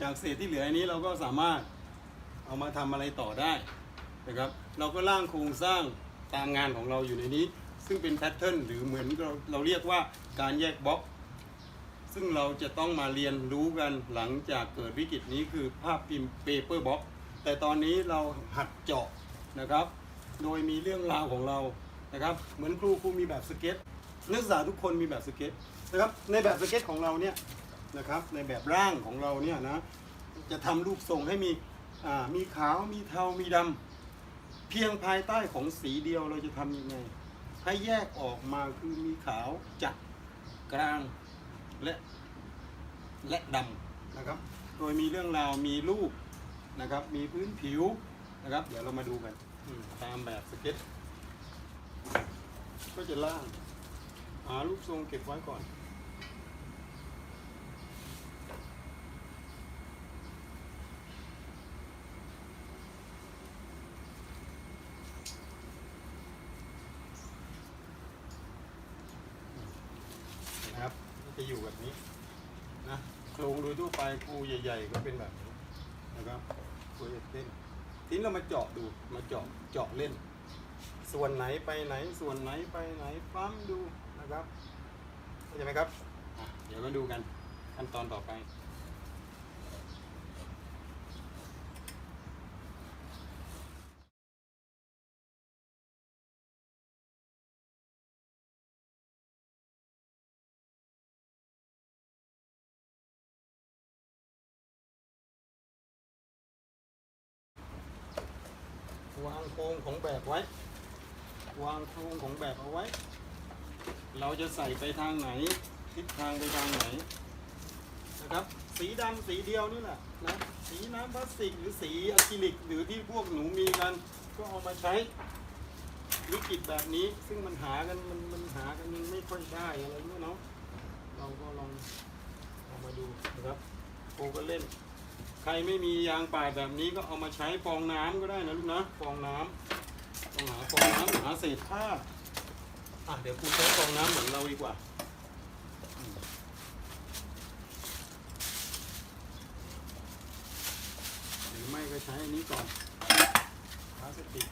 จากเศษที่เหลืออันนี้เราก็สามารถเอามาทำอะไรต่อได้นะครับ เราก็ร่างโครงสร้างตามงานของเราอยู่ในนี้ ซึ่งเป็นแพทเทิร์นหรือเหมือนเราเราเรียกว่าการแยกบล็อก ซึ่งเราจะต้องมาเรียนรู้กันหลังจากเกิดวิกฤตนี้คือภาพพิมพ์เปเปอร์บ็อกแต่ตอนนี้เราหัดเจาะนะครับ โดยมีเรื่องราวของเรานะครับ เหมือนครูครูมีแบบสเก็ตนักศึกษาทุกคนมีแบบสเก็ตนะครับในแบบสเก็ตของเราเนี่ย นะครับ ในแบบร่างของเราเนี่ยนะจะทำรูปทรงให้มีมีขาวมีเทามีดำเพียงภายใต้ของสีเดียวเราจะทำยังไง ให้แยกออกมาคือมีขาวจัดกลางและและดำนะครับ โดยมีเรื่องราวมีรูปนะครับ มีพื้นผิวนะครับ เดี๋ยวเรามาดูกันตามแบบสเก็ตก็จะล่างหารูปทรงเก็บไว้ก่อน นะครับ จะอยู่แบบนี้นะโครงโดยทั่วไปครูใหญ่ ๆ ก็เป็นแบบนี้นะครับครูจะเล่นทีนี้เรามาเจาะดูมาเจาะเจาะเล่น ส่วนไหนไปไหนส่วนไหนไปไหนปั๊มดูนะครับเข้าใจไหมครับ เดี๋ยวมาดูกันขั้นตอนต่อไป วางโครงของแบบไว้ วางโครงของแบบเอาไว้ เราจะใส่ไปทางไหน ทิศทางไปทางไหนนะครับ สีดำสีเดียวนี่แหละนะสีน้ำพลาสติกหรือสีอะคริลิก หรือที่พวกหนูมีกัน ก็เอามาใช้วิกฤตแบบนี้ซึ่งมันหากันมันมันหากันมันไม่ค่อยได้อะไรเงี้ยเนาะเราก็ลองเอามาดูนะครับโคก็เล่น ใครไม่มียางป่าแบบนี้ก็เอามาใช้ฟองน้ำก็ได้นะลูกนะฟองน้ำต้องหาฟองน้ำหาเศษผ้าอะเดี๋ยวครูใช้ฟองน้ำเหมือนเราดีกว่าหรือไม่ก็ใช้อันนี้ก่อนพลาสติก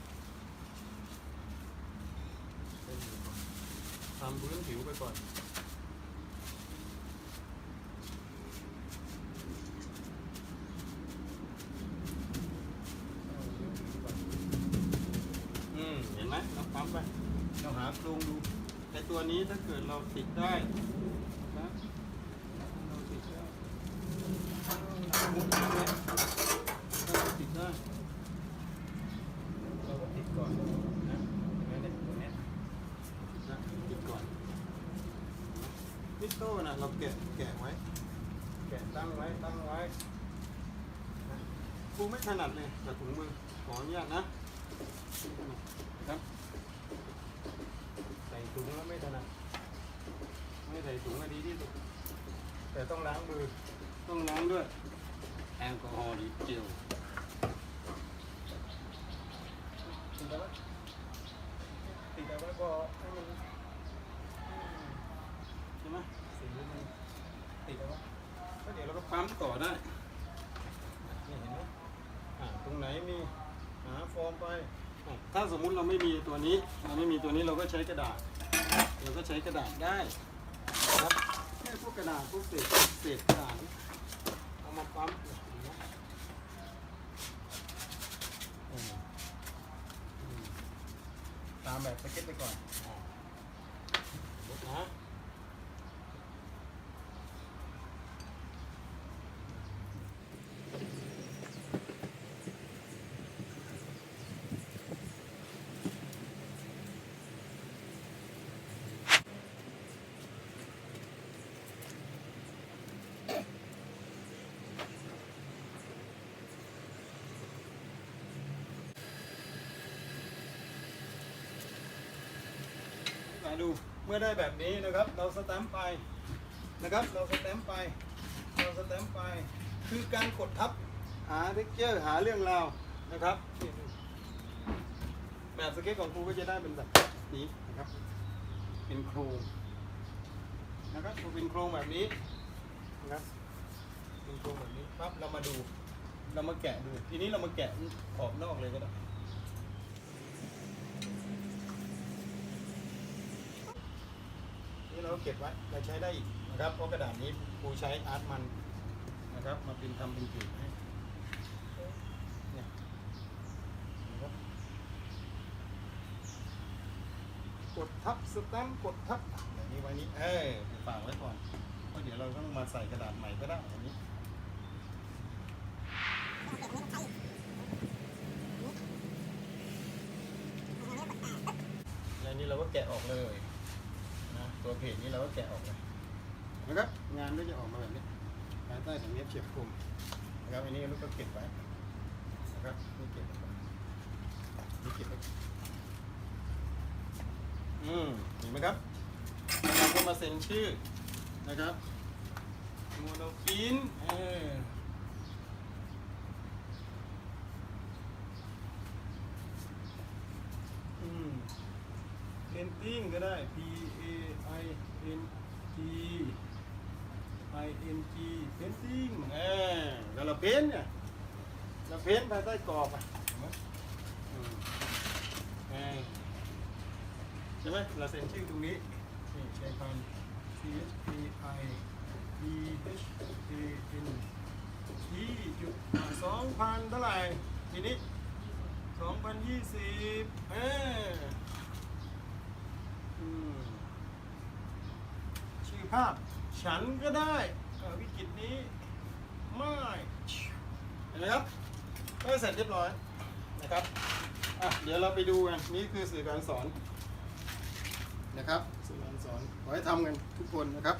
ทำพื้นผิวไปก่อน อืมเห็น ไปเราหาโครงดูไอตัวนี้ถ้าเกิดเราติดได้นะเราติดได้เราติดได้เราติดก่อนนะเห็นไหมเนี่ยตัวเนี้ติดก่อนมิโต้นะเราแกะแกะไว้ แกะตั้งไว้ตั้งไว้นะครูไม่ถนัดเลยกับถุงมือขออนุญาตนะครับ ถุงแล้วไม่ถนัดไม่ใส่ถุงก็ดีที่สุดแต่ต้องล้างมือต้องล้างด้วยแอลกอฮอล์หรือเจลติดเอาไว้ติดเอาไว้ก็ให้มันใช่ไหมสีมันติดเอาไว้ก็เดี๋ยวเราก็ปั๊มต่อได้นี่เห็นไหมอ่าตรงไหนมีหาฟอร์มไป ถ้าสมมุติเราไม่มีตัวนี้ เราไม่มีตัวนี้เราก็ใช้กระดาษ เราก็ใช้กระดาษได้นะครับแค่พวกกระดาษพวกเศษเศษกระดาษเอามาปั๊มเห็นไหมอืมอืมตามแบบสเก็ตไปก่อนอ่าลดนะ มาดูเมื่อได้แบบนี้นะครับ เราสแตมป์ไปนะครับ เราสแตมป์ไป เราสแตมป์ไป คือการกดทับหาเท็กเจอร์หาเรื่องราวนะครับแบบสเก็ตของครูก็จะได้เป็นแบบนี้นะครับ เป็นโครงนะครับเป็นโครงแบบนี้นะครับดูตรงแบบนี้ปั๊บเรามาดู เรามาแกะดู ทีนี้เรามาแกะขอบนอกเลยก็ได้ เราเก็บไว้เราใช้ได้อีกนะครับเพราะกระดาษนี้ครูใช้อาร์ตมันนะครับ มาเป็นทำเป็นผืนให้เนี่ยนะครับกดทับสแตมป์กดทับอย่างนี้ไว้นี้เออฝากไว้ก่อนเพราะเดี๋ยวเราต้องมาใส่กระดาษใหม่ก็ได้อันนี้แล้วนี้เราก็แกะออกเลย เพจนี้เราก็แกะออกเลยนะครับ งานก็จะออกมาแบบนี้ภายใต้ของเนี้ยบเฉียบคมนะครับอันนี้เราก็เก็บไว้นะครับนี่เก็บไว้นี่เก็บไว้อืมเห็นไหมครับแล้วเราก็มาเซ็นชื่อนะครับโมโนกินเอออืม painting ก็ได้ P A I N T I N G painting เออแล้วเราเพ้นเนี่ยเราเพ้นภายใต้กรอบอะเห็นไหมเออใช่ไหมเราเซ็นชื่อตรงนี้นี่ใช้พัน C H P I E H A N T จุดสองพันเท่าไหร่ทีนี้สองพันยี่สิบเออ ชื่อภาพ ฉันก็ได้วิกฤตนี้ ไม่เห็นไหมครับก็เสร็จเรียบร้อยนะครับอะเดี๋ยวเราไปดูกันนี่คือสื่อการสอนนะครับสื่อการสอนขอให้ทำกันทุกคนนะครับ